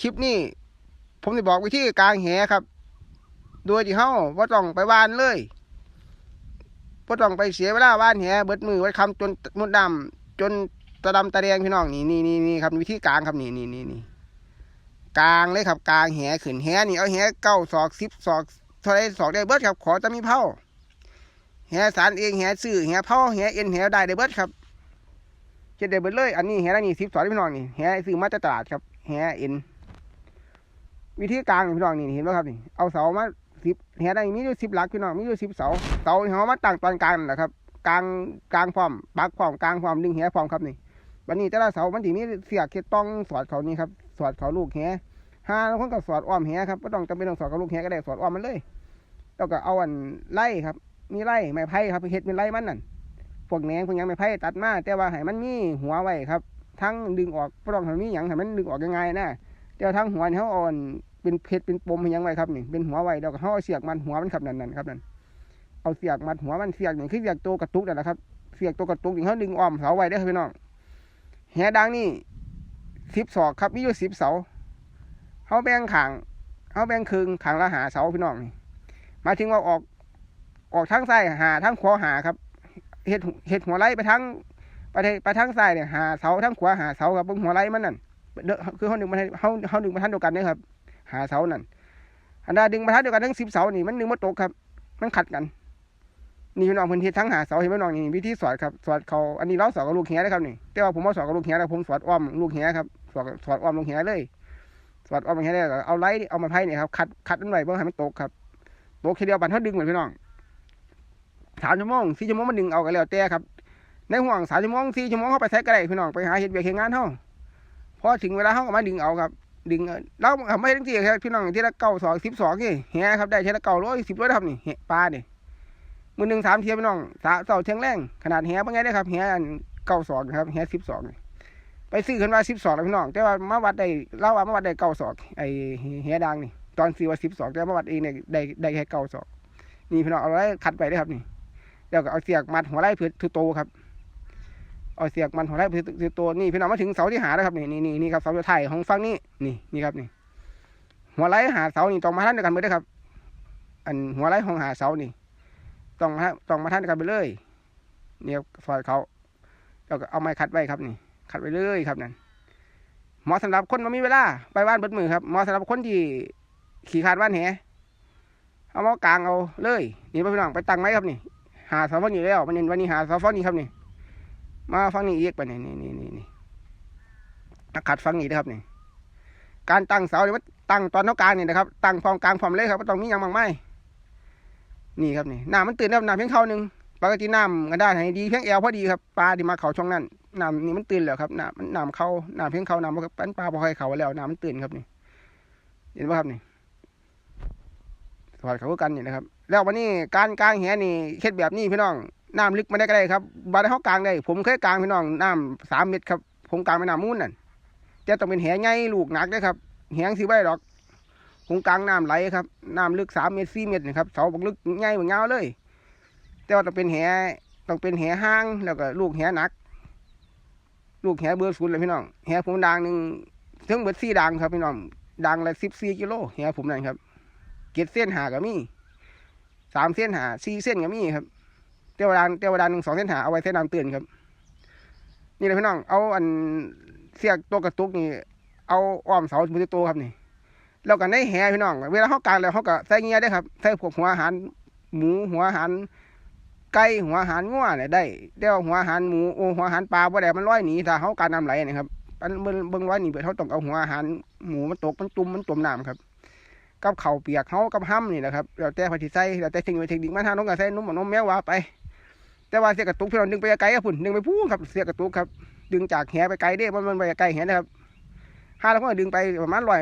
คลิปนี้ ผมจะบอกวิธีกางแหครับ โดยที่เฮาบ่าต้องไปวานเลยบ่าต้องไปเสียเวลาวานแหเบิดมือไว้คำจนมดดำจนตะดำตะแดงพี่น้องนี่นี่นี่นี่ครับวิธีกางครับนี่นี่นี่นี่กางเลยครับกางแหขึ้นแหนี่เอาแหเก้าศอกสิบศอกเท่าไรศอกได้เบิดครับ ขอจะมีเผาแหสารเองแหซื้อแหเผาแหเอ็นแหได้ได้เบิดครับเจ็ดได้เบิดเลย อันนี้แหนี่สิบศอกพี่น้องนี่แหซื้อมาจากตลาดครับแหเอ็น วิธีกลางพี่น้องนี่เห็นไหมครับนี่เอาเสามาสิบเห็นได้มีอยู่สิบหลักพี่น้องมีอยู่สิบเสาเสาเขามาตั้งตอนกลางนะครับกลางกลางพร้อมปักพร้อมกลางพร้อมดึงแหพร้อมครับนี่วันนี้แต่ละเสามันถีมีเสียกเข็ต้องสอดเขานี่ครับสอดเขาลูกแหห้าคนก็สอดอ้อมแหครับไม่ต้องจำเป็นต้องสอดเขาลูกแหก็ได้สอดอ้อมมันเลย แล้วก็เอาอันไล่ครับ มีไล่ไม้ไผ่ครับเห็ดเป็นไล่มันนั่นพวกแหนงพวกยังไม้ไผ่ตัดมาแต่ว่าให้มันมีหัวไว้ครับ ทั้งดึงออกไม่ต้องให้มันมีหยังให้มันดึงออกยังไงนะแต่าทั้งหัวเขาอ่อน เป็นเพชรเป็นปมให้ยังไวครับนี่เป็นหัวไว้เดี๋ยวก็ห่อาเสียกมันหัวมันครับนั่นนั่นครับนั่นเอาเสียกมัดหัวมันเสียกนี่คือเสียกตัวกระตุกนั่นแหละครับเสียกตัวกระตุกนี่เขาดึงอ้อมเสาไว้ได้ครับพี่น้องแหดังนี่สิบศอกครับมีอยู่สิบเสาเขาแบ่งขางเขาแบ่งครึ่งขางละหาเสาพี่น้องนี่มาถึงว่าออกออกทั้งซ้ายหาทั้งขวาหาครับเห็ดเห็ดหัวไหลไปทั้งไปไปทั้งซ้ายเนี่ยหาเสาทั้งขวาหาเสาครับบนหัวไหลมันนั่นคือเขาดึงมาให้เขาเขาดึงมาทันเดียวกันนี่ยครับ หาเสานั่นอันดาดึงมาทัดเดียวกันทั้งสิบเสานี่มันดึงมาตกครับ มันขัดกัน นี่พี่น้องพื้นที่ทั้งหาเสาเห็นไหมน้องนี่วิธีสอดครับสอดเขาอันนี้เราสอดกับลูกเหียนะครับนี่แต่ว่าผมมาสอดกับลูกเหียแล้วผมสอดอ้อมลูกเหียครับสอดสอดอ้อมลูกเหียเลยสอดอ้อมลูกเหียได้เอาไล่เอามาไพ่เนี่ยครับขัดขัดมันไว้เพื่อให้มันตกครับตกทีเดียวบันเขาดึงเหมือนพี่น้องสามชั่วโมงสี่ชั่วโมงมันดึงเอากันแล้วแต่ครับในห่วงสามชั่วโมงสี่ชั่วโมงเขาไปใช้ก็ได้พี่น้องไปหาเห็ดเบียกเห็ดงานเขาพอถึงเวลาเขาก็มาดึงเอาครับ ดึงเราไม่ทั้งทีครับพี่น้องที่ละเก้าสองสิบสองนี่แหครับได้ทีละเก้าร้อยสิบร้อยครับนี่แหปลาเนี่ยมือหนึ่งสามเทียพี่น้องสาเสาเทียงแรงขนาดแหเป็นไงได้ครับแหอันเก้าสองครับแหสิบสองไปซื้อขึ้นมาสิบสองพี่น้องแต่ว่ามาวัดได้เล่าว่ามาวัดได้เก้าสองไอแหดังนี่ตอนซื้อว่าสิบสองแต่มาวัดเองเนี่ยได้ได้แค่เก้าสองนี่พี่น้องเอาไว้คัดไปได้ครับนี่แล้วก็เอาเสียกมัดหัวไล่เพื่อทุโตครับ เอาเสียกมันหัวไล่เพื่ตัวนี่พี่น้องมาถึงเสาที่หาแล้วครับนี่นี่นี่นี่ครับเสาสุดท้ายของฝั่งนี้นี่นี่ครับนี่ หัวไหล่หาเสานี่ต้องมาท่านเดียวกันไปด้วยครับ อันหัวไหล่ของหาเสานี่ต้องมาต้องมาท่านเดียวกันไปเลยเนี่ยซอยเขาแล้วก็เอาไม้คัดไว้ครับนี่ คัดไว้เลยครับนั่นเหมาะสำหรับคนมามีเวลาไปบ้านเบิดมือครับเหมาะสำหรับคนที่ขี่คาดบ้านแหเอามากลางเอาเลย นี่พี่น้องไปตังไว้ครับนี่ หาเสาฟ้อนอยู่แล้วมันนี่วันนี้หาเสาฟ้อนนี่ครับนี่ มาฟังนี่อีกไปนี่นี่นี่นี่นี่ขัดฟังนี่นะครับนี่การตั้งเสาเนี่ยมันตั้งตอนเท่ากลางนี่นะครับ ตั้งพร้อมกลางพร้อมเลยครับไม่ต้องมีอย่างมากมายนี่ครับนี่น้ำมันตื่นแล้วน้ำเพียงเขานึงปกติน้ำกระด้านให้ดีเพียงแอวพอดีครับปลาที่มาเขาช่องนั้นน้ำนี่มันตื่นแล้วครับน้ำมันน้ำเขาน้ำเพียงเขาน้ำมันปลาพอให้เขาแล้วน้ำมันตื่นครับนี่ เห็นไหมครับนี่สวัสดีเขากันนี่นะครับ แล้ววันนี้การกลางแหนี่เคล็ดแบบนี้พี่น้อง น้ำลึกม่ได้ก็ได้ครับบาด้เขากลางได้ ผมเคยกลางพี่น้องน้ำสามเมตรครับ ผมกลางไปน้ำมูนนั่นจะต้องเป็นแหใหญ่ลูกหนักนะครับแหงสิไว้ดอกคงกลางน้ำไหลครับน้ำลึกสามเมตรสี่เมตรนะครับเสาบักลึกใหญ่บักยาเลย แต่ว่าต้องเป็นแหต้องเป็นแหห้างแล้วก็ลูกแหหนัก ลูกแหเบอร์ศูนย์เลยพี่น้องแหผมดังหนึ่งถึงเบิดสี่ดังครับพี่น้องดังละสิบสี่กิโลแหผมนั่นครับเก็ดเส้นหาก็มีสามเส้นหาสี่เส้นก็มีครับ เต้ยวดานเตี้ยวดานหนึ่งสองเส้นหาเอาไว้เส้นน้ำเตือนครับ นี่เลยพี่น้อง เอาอันเสียกตัวกระตุกนี่ เอาอ้อมเสามือตัวครับนี่แล้วก็ในแหพี่น้อง เวลาเขากางแล้วเขาก็ใส่เงี้ยได้ครับใส่พวกหัวอาหารหมูหัวอาหารไก่หัวอาหารงัวเนี่ยได้เดี๋ยวหัวอาหารหมูโอหัวอาหารปลาบ่ได้มันลอยหนีถ้าเขาการนำไหลนะครับอันเบิ่งเบิ่งลอยหนีเปิดเขาต้องเอาหัวอาหารหมูมันตกมันจุ่มมันจมน้ำครับกับเข่าเปียกเขากับห้ำนี่แหละครับแล้วแต่พอดีใส่แล้วแต่สิ่งเทคนิคมันทางน้องก็ใส่นุ่มนมแมวว่าไป แต่ว่าเสียกระตุกพี่น้องดึงไปไกลครับพุ่นดึงไปพูนครับเสียกระตุกครับ ดึงจากแหไปไกลเด้มันมันไปไกลแหนะครับห้าแล้วก็ดึงไปประมาณร้อย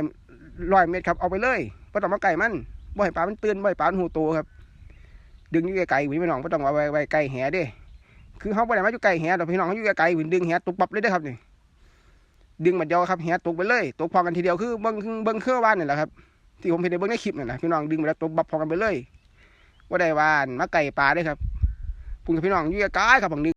ร้อยเมตรครับเอาไปเลยไ่ต้องมาไก่มันบ่ให้ปลามันตื่นบ่ให้ปลาหูโตครับ ดึงอยู่ไกลๆหวิพี่น้องไม่ต้องเอาไว้ไว้ไกลแหเด้ คือเขาบ่ได้มาอยู่ไกลแหแต่พี่น้องเขาอยู่ไกลๆหวิดึงแหตุกปับเลยเด้ครับนี่ดึงมันเดียวครับแหตกไปเลยตกพอกันทีเดียวคือเบิ้งเบิ้งเครื่องบ้านนี่แหละครับที่ผมเห็นในเบิ้งในคลิปนี่นแหละพี่น้องดึงไปแล้วตกบับพอกันไปเลยว่าได้วานมาไก่ปลาได้ครับ พุ่งกับพี่น้องอยู่ไกลๆครับผมดึง